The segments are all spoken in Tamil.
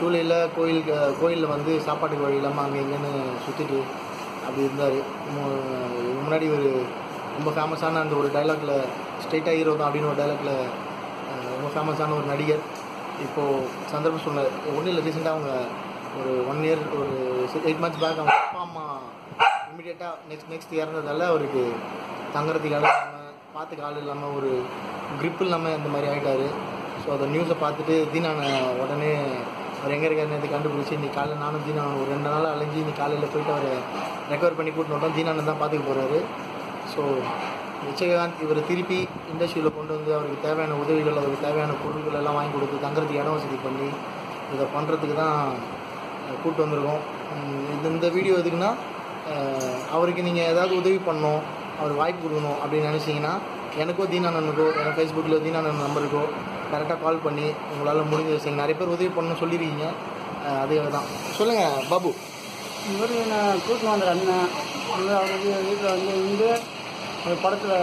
ஜூலையில் கோயிலுக்கு கோயிலில் வந்து சாப்பாட்டுக்கு வழி இல்லாமல் அங்கே இங்கேன்னு சுற்றிட்டு அப்படி இருந்தார். முன்னாடி ஒரு ரொம்ப ஃபேமஸான அந்த ஒரு டைலாக்ல ஸ்ட்ரெயிட்டாக ஹீரோ தான் அப்படின்னு ஒரு டைலாக்ல ரொம்ப ஃபேமஸான ஒரு நடிகர். இப்போது சந்தர்ப்பம் சொன்னார் ஒன்றும் இல்லை ரீசெண்டாக அவங்க ஒரு ஒன் இயர் ஒரு எயிட் மந்த்ஸ் பேக் அவங்க அப்பா அம்மா இமிடியேட்டாக நெக்ஸ்ட் நெக்ஸ்ட் இறந்ததால அவருக்கு தங்குறதுக்கு இடம் இல்லாமல் பார்த்துக்க ஆள் இல்லாமல் ஒரு க்ரிப் இல்லாமல் இந்த மாதிரி ஆகிட்டார் ஸோ அந்த நியூஸை பார்த்துட்டு தீனான உடனே அவர் எங்கே இருக்காருன்னு நேத்து கண்டுபிடிச்சி இன்னைக்கு காலையில் நானும் தீனானன் ஒரு ரெண்டு நாள் அலைஞ்சு இன்னைக்கு காலையில் போயிட்டு அவரை ரெக்கவர் பண்ணி கூட்டின்னு வந்தோம். தீனானு தான் பார்த்துக்க போகிறாரு ஸோ விஜயகாந்த் இவர் திருப்பி இண்டஸ்ட்ரியில் கொண்டு வந்து அவருக்கு தேவையான உதவிகள் அவருக்கு தேவையான பொருட்கள் எல்லாம் வாங்கி கொடுத்து தங்குறதுக்கு இடம் வசதி பண்ணி இதை பண்ணுறதுக்கு தான் கூப்பிட்டு வந்திருக்கோம். இந்த இந்த வீடியோ எதுக்குன்னா அவருக்கு நீங்கள் ஏதாவது உதவி பண்ணணும் அவர் வாய்ப்பு கொடுக்கணும் அப்படின்னு நினச்சிங்கன்னா எனக்கோ தீனானனுக்கோ எனக்கு ஃபேஸ்புக்கில் தீனானன் நம்பருக்கோ கரெக்டாக கால் பண்ணி உங்களால் முடிஞ்ச விஷயம் நிறைய பேர் உதவி பண்ணணும்னு சொல்லியிருக்கீங்க அதே தான். சொல்லுங்கள் பாபு. இவர் நான் கூட்டின்னு வந்த அண்ணன். வந்து அவருக்கு வீட்டில் வந்து இருந்து ஒரு படத்தில்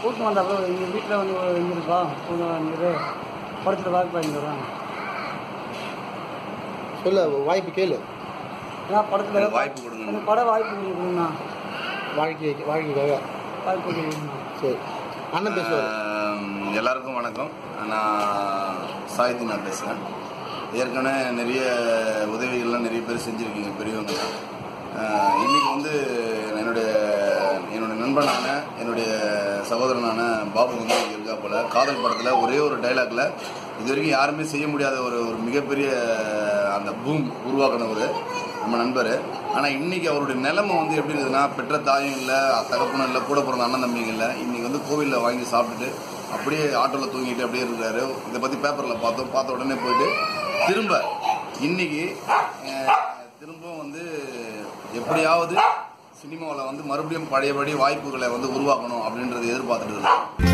கூட்டின்னு வந்தாப்புல எங்கள் வீட்டில் வந்து இருந்துருப்பா கூட்டின்னு வந்துட்டு படத்தில் வாக்கு பண்ணிடுறேன் சொல்ல வாய்ப்பு கேளு. ஏன்னா படத்தில் வாய்ப்பு கொடுங்க. எனக்கு படம் வாய்ப்பு கொடுக்கணும்ண்ணா வாழ்க்கை வாழ்க்கைக்காக. வாய்ப்பு கொடுக்கணும்ண்ணா சரி. அண்ணன் பேசுவார். எல்லாருக்கும் வணக்கம். நான் சாய்தி நான் பேசுகிறேன் ஏற்கனவே நிறைய உதவிகள்லாம் நிறைய பேர் செஞ்சுருக்கீங்க பெரியவங்க. இன்றைக்கி இன்னைக்கு வந்து என்னுடைய என்னுடைய நண்பனான என்னுடைய சகோதரனான பாபு வந்து இருக்கா போல. காதல் படத்தில் ஒரே ஒரு டைலாக்ல இது வரைக்கும் யாருமே செய்ய முடியாத ஒரு ஒரு மிகப்பெரிய அந்த பூம் உருவாக்கினவர் நம்ம நண்பர். ஆனால் இன்னைக்கு அவருடைய நிலைமை வந்து எப்படி இருக்குதுன்னா பெற்ற தாயும் இல்லை தகப்பனும் இல்லை கூட பிறந்த அண்ணன் தம்பிங்க இல்லை இன்னைக்கு வந்து கோவிலில் வாங்கி சாப்பிட்டுட்டு அப்படியே ஆட்டோவில் தூங்கிட்டு அப்படியே இருக்காரு இதை பற்றி பேப்பரில் பார்த்தோம். பார்த்த உடனே போயிட்டு திரும்ப இன்னைக்கு திரும்பவும் வந்து எப்படியாவது சினிமாவில் வந்து மறுபடியும் பழையபடி வாய்ப்புகளை வந்து உருவாக்கணும் அப்படின்றத எதிர்பார்த்துட்டு இருக்கோம்